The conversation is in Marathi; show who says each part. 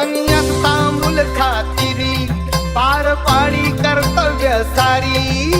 Speaker 1: संयत तांबूल खातिरी पार पाणी कर्तव्य सारी.